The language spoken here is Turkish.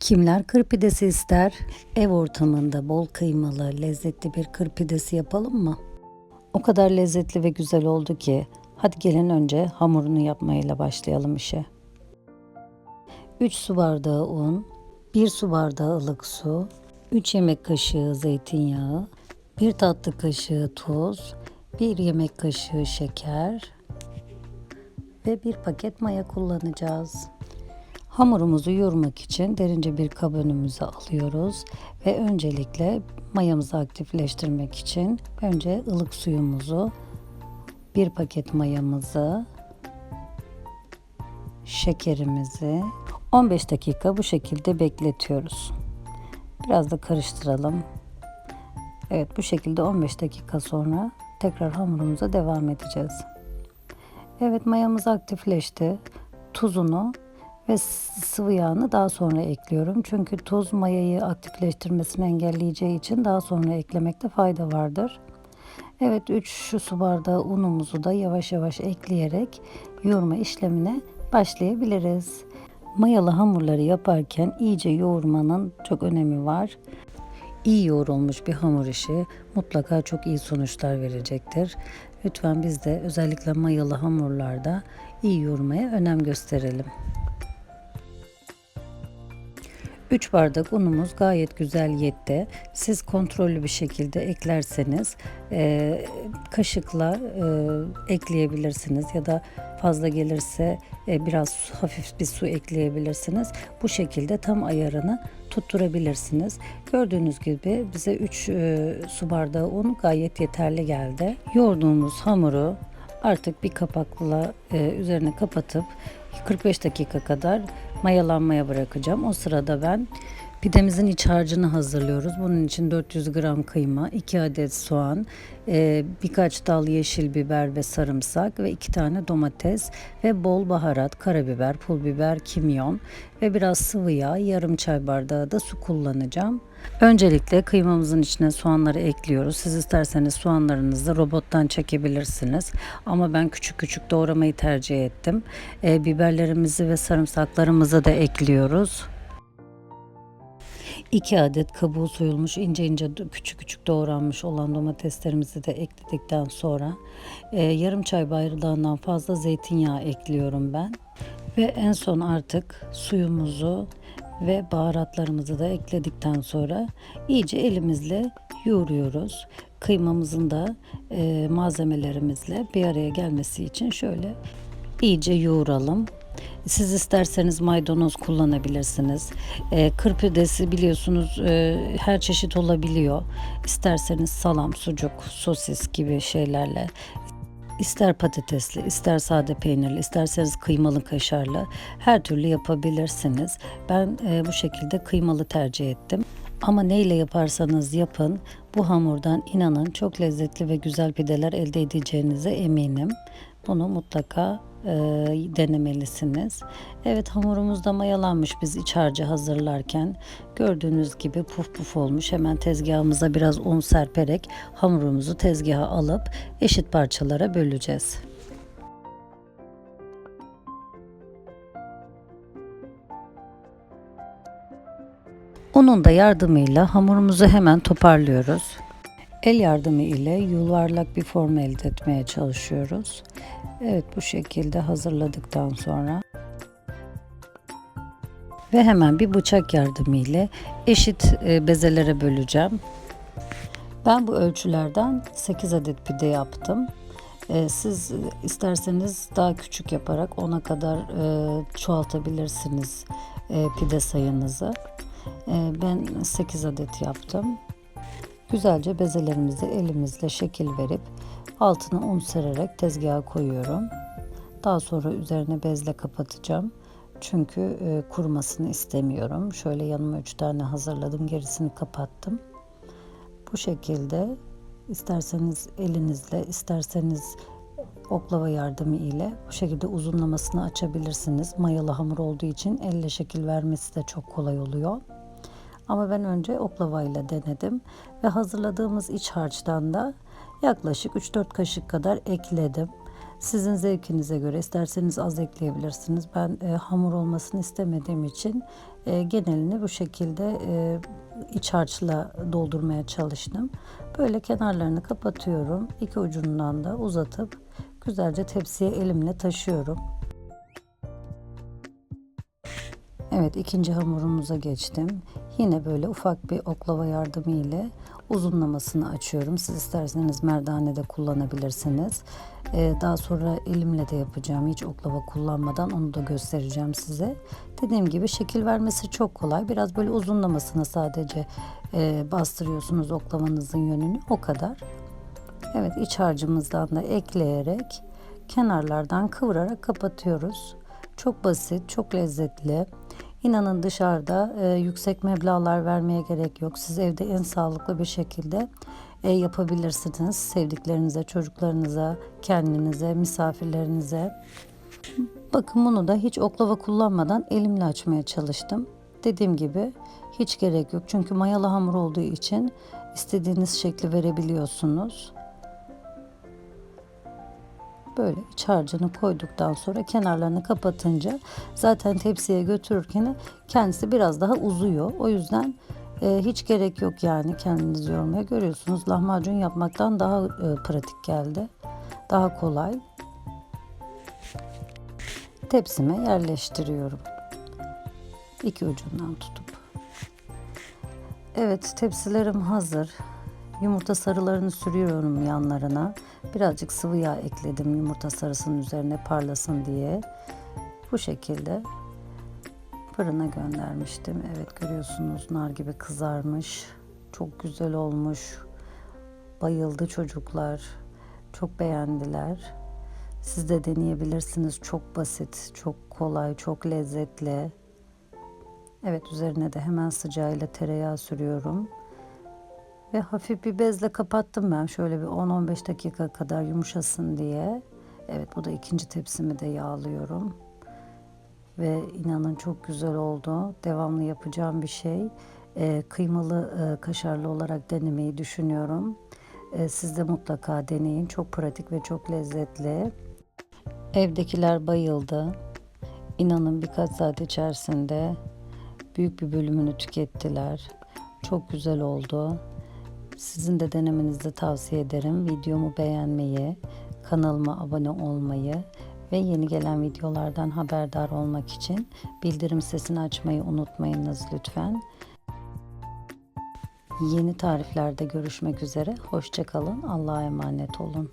Kimler kır pidesi ister? Ev ortamında bol kıymalı, lezzetli bir kır pidesi yapalım mı? O kadar lezzetli ve güzel oldu ki hadi gelin önce hamurunu yapmayla başlayalım işe. 3 su bardağı un, 1 su bardağı ılık su, 3 yemek kaşığı zeytinyağı, 1 tatlı kaşığı tuz, 1 yemek kaşığı şeker ve 1 paket maya kullanacağız. Hamurumuzu yoğurmak için derince bir kab önümüze alıyoruz ve öncelikle mayamızı aktifleştirmek için önce ılık suyumuzu, bir paket mayamızı, şekerimizi 15 dakika bu şekilde bekletiyoruz. Biraz da karıştıralım. Evet bu şekilde 15 dakika sonra tekrar hamurumuza devam edeceğiz. Evet mayamız aktifleşti. Tuzunu ve sıvı yağını daha sonra ekliyorum. Çünkü tuz mayayı aktifleştirmesini engelleyeceği için daha sonra eklemekte fayda vardır. Evet 3 şu su bardağı unumuzu da yavaş yavaş ekleyerek yoğurma işlemine başlayabiliriz. Mayalı hamurları yaparken iyice yoğurmanın çok önemi var. İyi yoğrulmuş bir hamur işi mutlaka çok iyi sonuçlar verecektir. Lütfen biz de özellikle mayalı hamurlarda iyi yoğurmaya önem gösterelim. 3 bardak unumuz gayet güzel yetti. Siz kontrollü bir şekilde eklerseniz e, kaşıkla e, ekleyebilirsiniz ya da fazla gelirse e, biraz hafif bir su ekleyebilirsiniz. Bu şekilde tam ayarını tutturabilirsiniz. Gördüğünüz gibi bize 3 e, su bardağı un gayet yeterli geldi. Yoğurduğumuz hamuru artık bir kapakla e, üzerine kapatıp 45 dakika kadar mayalanmaya bırakacağım. O sırada ben pidemizin iç harcını hazırlıyoruz. Bunun için 400 gram kıyma, 2 adet soğan, e, birkaç dal yeşil biber ve sarımsak ve 2 tane domates ve bol baharat, karabiber, pul biber, kimyon ve biraz sıvı yağ, yarım çay bardağı da su kullanacağım. Öncelikle kıymamızın içine soğanları ekliyoruz. Siz isterseniz soğanlarınızı robottan çekebilirsiniz. Ama ben küçük küçük doğramayı tercih ettim. E, biberlerimizi ve sarımsaklarımızı da ekliyoruz. 2 adet kabuğu soyulmuş ince ince küçük küçük doğranmış olan domateslerimizi de ekledikten sonra e, yarım çay bardağından fazla zeytinyağı ekliyorum ben. Ve en son artık suyumuzu ve baharatlarımızı da ekledikten sonra iyice elimizle yoğuruyoruz. Kıymamızın da e, malzemelerimizle bir araya gelmesi için şöyle iyice yoğuralım. Siz isterseniz maydanoz kullanabilirsiniz. E, kır pidesi biliyorsunuz e, her çeşit olabiliyor. İsterseniz salam, sucuk, sosis gibi şeylerle İster patatesli, ister sade peynirli, isterseniz kıymalı kaşarlı her türlü yapabilirsiniz. Ben e, bu şekilde kıymalı tercih ettim. Ama neyle yaparsanız yapın bu hamurdan inanın çok lezzetli ve güzel pideler elde edeceğinize eminim. Bunu mutlaka e, denemelisiniz. Evet hamurumuz da mayalanmış biz iç harcı hazırlarken. Gördüğünüz gibi puf puf olmuş. Hemen tezgahımıza biraz un serperek hamurumuzu tezgaha alıp eşit parçalara böleceğiz. Unun da yardımıyla hamurumuzu hemen toparlıyoruz. El yardımı ile yuvarlak bir form elde etmeye çalışıyoruz. Evet bu şekilde hazırladıktan sonra ve hemen bir bıçak yardımı ile eşit e, bezelere böleceğim. Ben bu ölçülerden 8 adet pide yaptım. E, siz isterseniz daha küçük yaparak ona kadar e, çoğaltabilirsiniz pide sayınızı. Ben 8 adet yaptım. Güzelce bezelerimizi elimizle şekil verip altına un sererek tezgaha koyuyorum. Daha sonra üzerine bezle kapatacağım. Çünkü e, kurumasını istemiyorum. Şöyle yanıma 3 tane hazırladım. Gerisini kapattım. Bu şekilde isterseniz elinizle, isterseniz oklava yardımı ile bu şekilde uzunlamasını açabilirsiniz. Mayalı hamur olduğu için elle şekil vermesi de çok kolay oluyor. Ama ben önce oklavayla denedim ve hazırladığımız iç harçtan da yaklaşık 3-4 kaşık kadar ekledim. Sizin zevkinize göre isterseniz az ekleyebilirsiniz. Ben e, hamur olmasını istemediğim için E, genelini bu şekilde e, iç harçla doldurmaya çalıştım. Böyle kenarlarını kapatıyorum. İki ucundan da uzatıp güzelce tepsiye elimle taşıyorum. Evet ikinci hamurumuza geçtim. Yine böyle ufak bir oklava yardımı ile uzunlamasını açıyorum. Siz isterseniz merdane de kullanabilirsiniz. Ee, daha sonra elimle de yapacağım. Hiç oklava kullanmadan onu da göstereceğim size. Dediğim gibi şekil vermesi çok kolay. Biraz böyle uzunlamasına sadece e, bastırıyorsunuz oklavanızın yönünü. O kadar. Evet iç harcımızdan da ekleyerek kenarlardan kıvırarak kapatıyoruz. Çok basit, çok lezzetli. İnanın dışarıda e, yüksek meblağlar vermeye gerek yok. Siz evde en sağlıklı bir şekilde e, yapabilirsiniz. Sevdiklerinize, çocuklarınıza, kendinize, misafirlerinize. Bakın bunu da hiç oklava kullanmadan elimle açmaya çalıştım. Dediğim gibi hiç gerek yok. Çünkü mayalı hamur olduğu için istediğiniz şekli verebiliyorsunuz. Böyle iç harcını koyduktan sonra kenarlarını kapatınca zaten tepsiye götürürken kendisi biraz daha uzuyor. O yüzden e, hiç gerek yok yani kendiniz yormaya görüyorsunuz. Lahmacun yapmaktan daha e, pratik geldi. Daha kolay. Tepsime yerleştiriyorum. İki ucundan tutup. Evet tepsilerim hazır. Yumurta sarılarını sürüyorum yanlarına. Birazcık sıvı yağ ekledim yumurta sarısının üzerine parlasın diye. Bu şekilde fırına göndermiştim. Evet görüyorsunuz nar gibi kızarmış. Çok güzel olmuş. Bayıldı çocuklar. Çok beğendiler. Siz de deneyebilirsiniz. Çok basit, çok kolay, çok lezzetli. Evet üzerine de hemen sıcağıyla tereyağı sürüyorum. Ve hafif bir bezle kapattım ben şöyle bir 10-15 dakika kadar yumuşasın diye. Evet bu da ikinci tepsimi de yağlıyorum. Ve inanın çok güzel oldu. Devamlı yapacağım bir şey. Ee, kıymalı e, kaşarlı olarak denemeyi düşünüyorum. Ee, siz de mutlaka deneyin. Çok pratik ve çok lezzetli. Evdekiler bayıldı. İnanın birkaç saat içerisinde büyük bir bölümünü tükettiler. Çok güzel oldu. Sizin de denemenizi tavsiye ederim. Videomu beğenmeyi, kanalıma abone olmayı ve yeni gelen videolardan haberdar olmak için bildirim sesini açmayı unutmayınız lütfen. Yeni tariflerde görüşmek üzere. Hoşçakalın. Allah'a emanet olun.